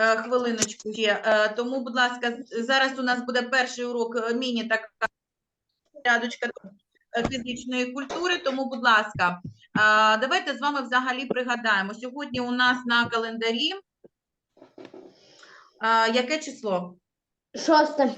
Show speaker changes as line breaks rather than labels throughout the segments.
Е, Хвилиночку є. Е, Тому, будь ласка, зараз у нас буде перший урок е, міні така рядочка фізичної культури. Тому, будь ласка, давайте з вами взагалі пригадаємо. Сьогодні у нас на календарі яке число?
Шосте.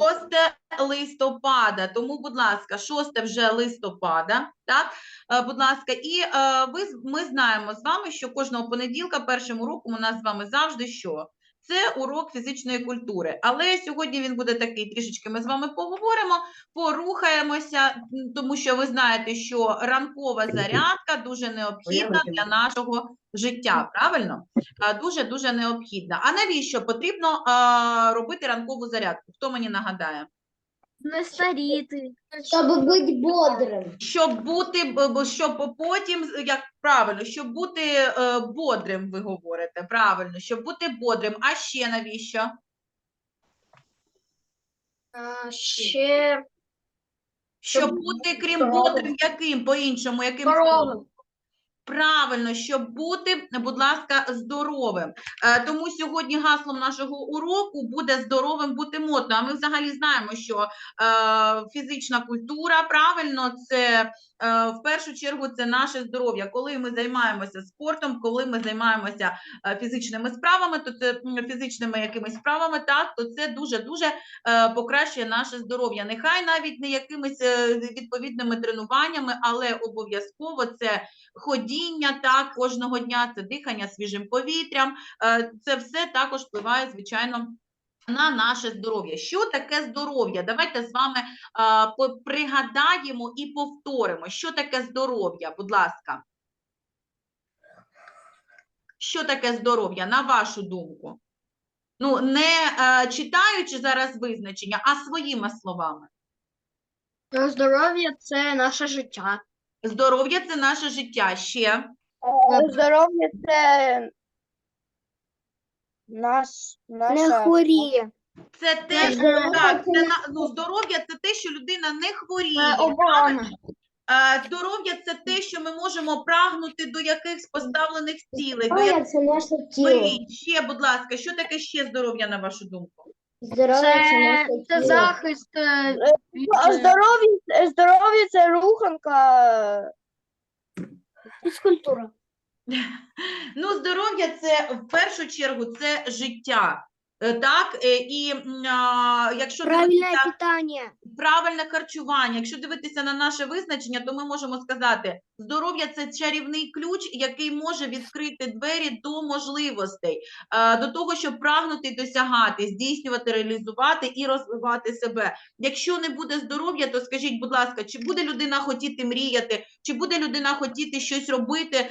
Шосте листопада. Тому, будь ласка, шосте вже листопада. Так, Е, будь ласка, і е, ви з- ми знаємо з вами, що кожного понеділка, першим уроком у нас з вами завжди що? Це урок фізичної культури. Але сьогодні він буде такий трішечки. Ми з вами поговоримо, порухаємося, тому що ви знаєте, що ранкова зарядка дуже необхідна для нашого життя. Правильно? Дуже дуже необхідна. А навіщо потрібно робити ранкову зарядку? Хто мені нагадає?
Не старіти.
Щоб бути бодрим.
Щоб бути, б- б- щоб потім, з- як правильно, щоб бути е, бодрим, ви говорите, правильно, щоб бути бодрим. А ще навіщо?
Ще
Щоб
Щоб
бути, крім бодрим, яким по-іншому, яким
Здоровим.
Правильно, щоб бути, будь ласка, здоровим. Е, тому сьогодні гаслом нашого уроку буде здоровим бути модно. А ми взагалі знаємо, що е, фізична культура, правильно, це е, в першу чергу це наше здоров'я. Коли ми займаємося спортом, коли ми займаємося фізичними справами, то це фізичними якимись справами, так то це дуже дуже покращує наше здоров'я. Нехай навіть не якимись відповідними тренуваннями, але обов'язково це ходіння так кожного дня, це дихання свіжим повітрям. е, Це все також впливає, звичайно. На наше здоров'я. Що таке здоров'я? Давайте з вами а, по- пригадаємо і повторимо, що таке здоров'я, будь ласка. Що таке здоров'я, на вашу думку? Ну, не е, читаючи зараз визначення, а своїми словами.
здоров'я це наше життя.
Здоров'я це наше життя. Ще
Здоров'я це наш,
Не хворіє.
це те,
Здоров'я
так, це на, ну, здоров'я це те, що людина не хворіє. Е, Здоров'я це те, що ми можемо прагнути до якихось поставлених цілей. До
Здоров'я
яких...
це наше тіло.
Ще, будь ласка, що таке ще здоров'я, на вашу думку?
Здоров'я це
Це, захист. е, від,
А
е,
здоров'я, здоров'я це руханка.
Фізкультура.
Ну, здоров'я це в першу чергу це життя. Е, Так, Е, і а, якщо дивитися
питання.
правильне харчування, якщо дивитися на наше визначення, то ми можемо сказати, здоров'я це чарівний ключ, який може відкрити двері до можливостей, е, до того, щоб прагнути досягати, здійснювати, реалізувати і розвивати себе. Якщо не буде здоров'я, то скажіть, будь ласка, чи буде людина хотіти мріяти, чи буде людина хотіти щось робити, е,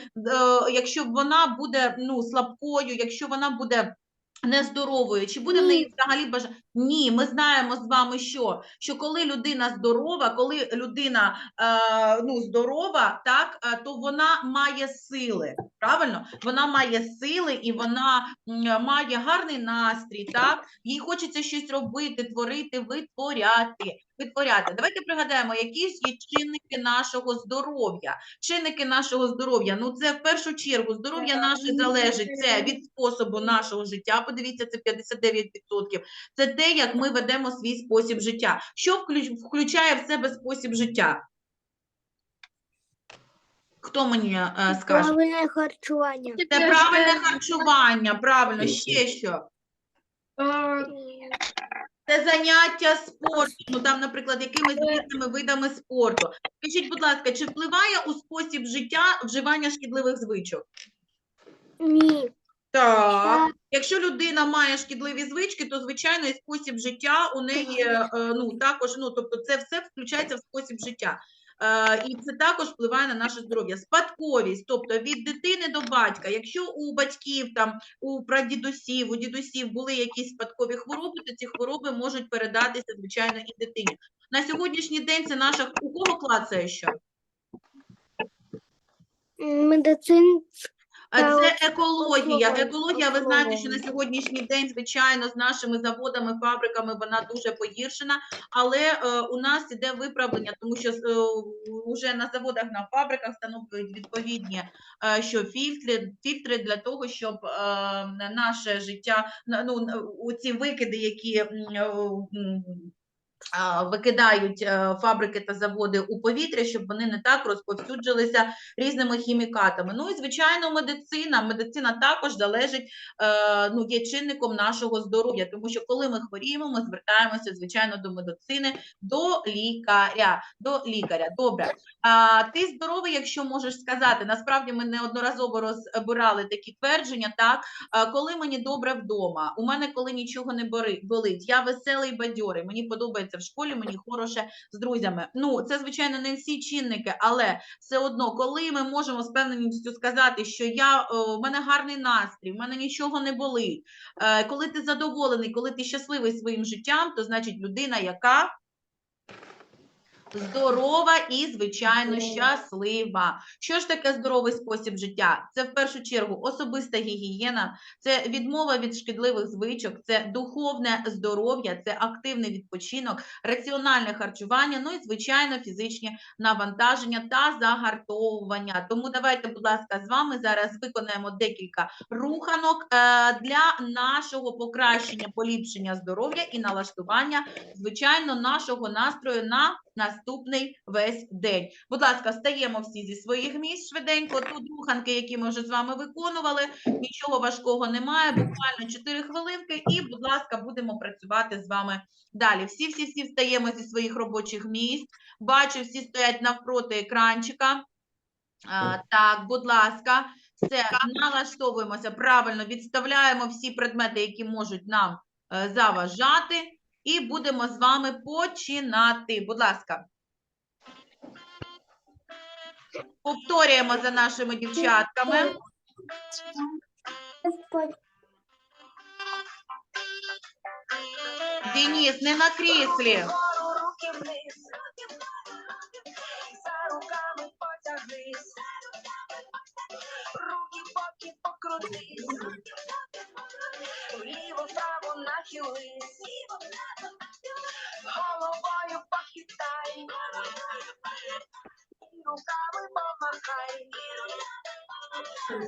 якщо вона буде ну, слабкою, якщо вона буде. Нездоровою, чи буде в неї взагалі бажання? Ні, ми знаємо з вами, що, що коли людина здорова, коли людина е, ну, здорова, так, е, то вона має сили. Правильно? Вона має сили і вона м, має гарний настрій, так? Їй хочеться щось робити, творити, витворяти. Витворяти. Давайте пригадаємо, які ж є чинники нашого здоров'я. Чинники нашого здоров'я. Ну, це в першу чергу здоров'я наше залежить це від способу нашого життя. Подивіться, це 59%. Це те, як ми ведемо свій спосіб життя. Що включає в себе спосіб життя? Хто мені е, скаже?
Правильне харчування.
Це правильне харчування, правильно. Ще що? Це заняття спортом, ну там, наприклад, якимись різними видами спорту. Скажіть, будь ласка, чи впливає у спосіб життя вживання шкідливих звичок?
Ні.
Так. Якщо людина має шкідливі звички, то звичайно і спосіб життя у неї е, ну також, ну тобто, це все включається в спосіб життя. Е, і це також впливає на наше здоров'я. Спадковість, тобто від дитини до батька. Якщо у батьків, там у прадідусів, у дідусів були якісь спадкові хвороби, то ці хвороби можуть передатися, звичайно, і дитині. На сьогоднішній день це наша у кого клацає що?
Медицин.
А Це екологія. Екологія, ви знаєте, що на сьогоднішній день, звичайно, з нашими заводами, фабриками вона дуже погіршена, але е, у нас іде виправлення, тому що е, вже на заводах, на фабриках встановлюють відповідні е, що фільтри, фільтри для того, щоб е, наше життя, ну, ці викиди, які е, викидають е, фабрики та заводи у повітря, щоб вони не так розповсюджилися різними хімікатами. Ну і звичайно, медицина. Медицина також залежить, е, ну є чинником нашого здоров'я, тому що коли ми хворіємо, ми звертаємося звичайно до медицини, до лікаря. До лікаря. Добре. А ти здоровий, якщо можеш сказати. Насправді ми неодноразово розбирали такі твердження. Так, коли мені добре вдома, у мене коли нічого не болить, я веселий, бадьорий, мені подобається в школі, мені хороше з друзями. Ну, це звичайно не всі чинники, але все одно, коли ми можемо з певністю сказати, що я о, в мене гарний настрій, в мене нічого не болить. Е, коли ти задоволений, коли ти щасливий своїм життям, то значить людина, яка здорова і, звичайно, щаслива. Що ж таке здоровий спосіб життя? Це в першу чергу особиста гігієна, це відмова від шкідливих звичок, це духовне здоров'я, це активний відпочинок, раціональне харчування, ну і, звичайно, фізичні навантаження та загартовування. Тому давайте, будь ласка, з вами зараз виконаємо декілька руханок е, для нашого покращення, поліпшення здоров'я і налаштування, звичайно, нашого настрою на наступний весь день. Будь ласка, стаємо всі зі своїх місць швиденько. Тут руханки, які ми вже з вами виконували. Нічого важкого немає. Буквально 4 хвилинки, і, будь ласка, будемо працювати з вами далі. Всі, всі, всі встаємо зі своїх робочих місць. Бачу, всі стоять навпроти екранчика. А, так, будь ласка, все, налаштовуємося правильно, відставляємо всі предмети, які можуть нам е, заважати, і будемо з вами починати. Будь ласка. Повторюємо за нашими дівчатками. Денис, не на кріслі.
Наша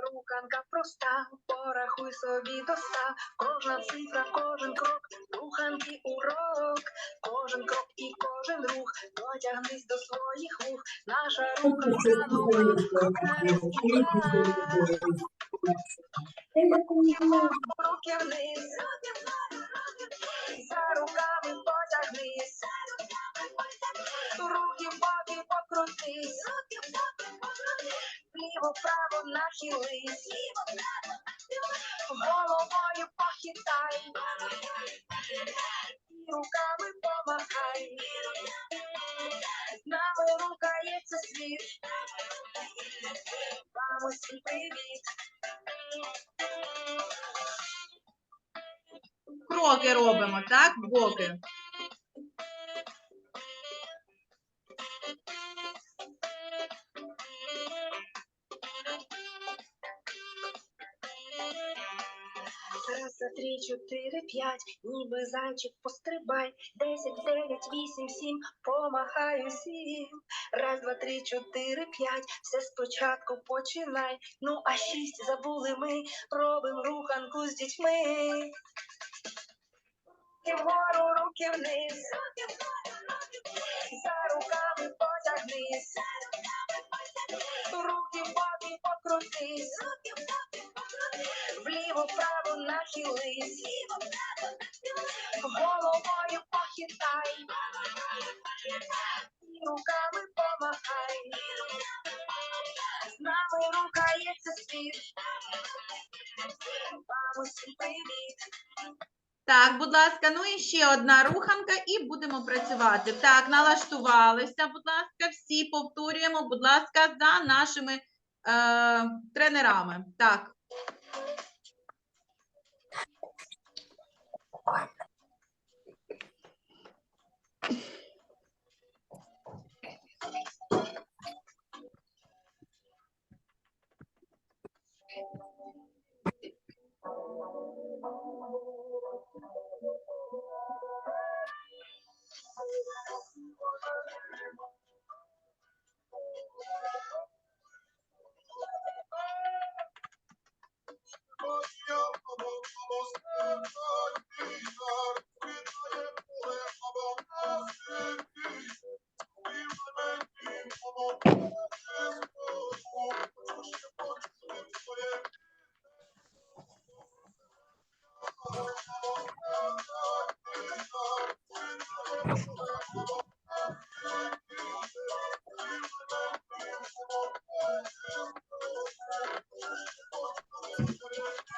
руханка проста, порахуй собі до ста. Кожна цифра, кожен крок, руханки урок, кожен крок і кожен рух, дотягнись до своїх вух. Наша руханка нова, руки вниз, за руками потягнись, руки в боки покрутись, вліво вправо нахились, головою похитай, руками помахай, нами рухається світ, вам усім
Кроки робимо, так? Боки.
Раз, два, три, чотири, п'ять, ніби зайчик пострибай. Десять, дев'ять, вісім, сім, помахай усім. Раз, два, три, чотири, п'ять, все спочатку починай. Ну, а шість забули ми, робимо руханку з дітьми. Руки вгору, руки вниз. За руками потягнись. Руки в боки покрутись. Вліво, вправо нахились. Головою
Так, будь ласка, ну і ще одна руханка, і будемо працювати. Так, налаштувалися, будь ласка, всі повторюємо, будь ласка, за нашими е, тренерами. Так.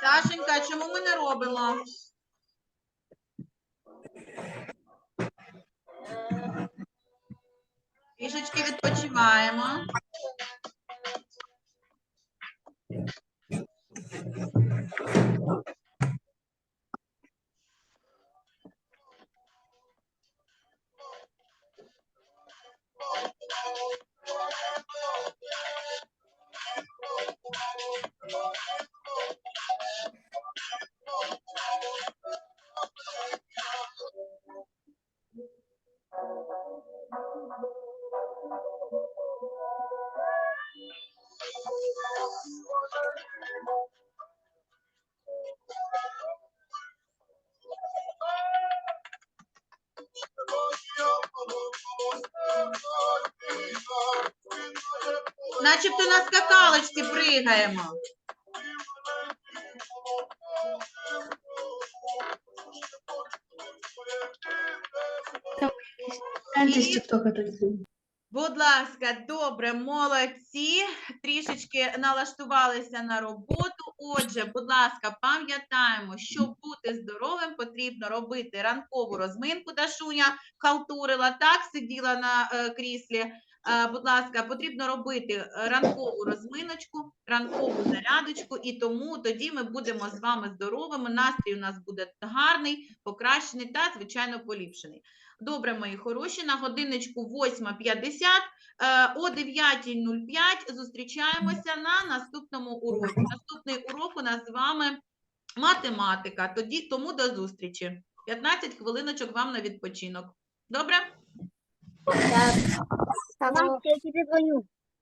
Сашенька, чому ми не робимо? Трішечки відпочиваємо. Начебто на скакалочці пригаємо. І- Будь ласка, добре, молодці. Трішечки налаштувалися на роботу. Отже, будь ласка, пам'ятаємо, щоб бути здоровим, потрібно робити ранкову розминку. Дашуня халтурила, так, сиділа на е, кріслі. Будь ласка, потрібно робити е, ранкову розминочку, ранкову зарядочку, і тому тоді ми будемо з вами здоровими. Настрій у нас буде гарний, покращений та, звичайно, поліпшений. Добре, мої хороші, на годинничку 8.50. Е, О 9.05 зустрічаємося на наступному уроці. Наступний урок у нас з вами математика. Тоді тому до зустрічі. 15 хвилиночок вам на відпочинок. Добре?
Так, я тебе дзвоню.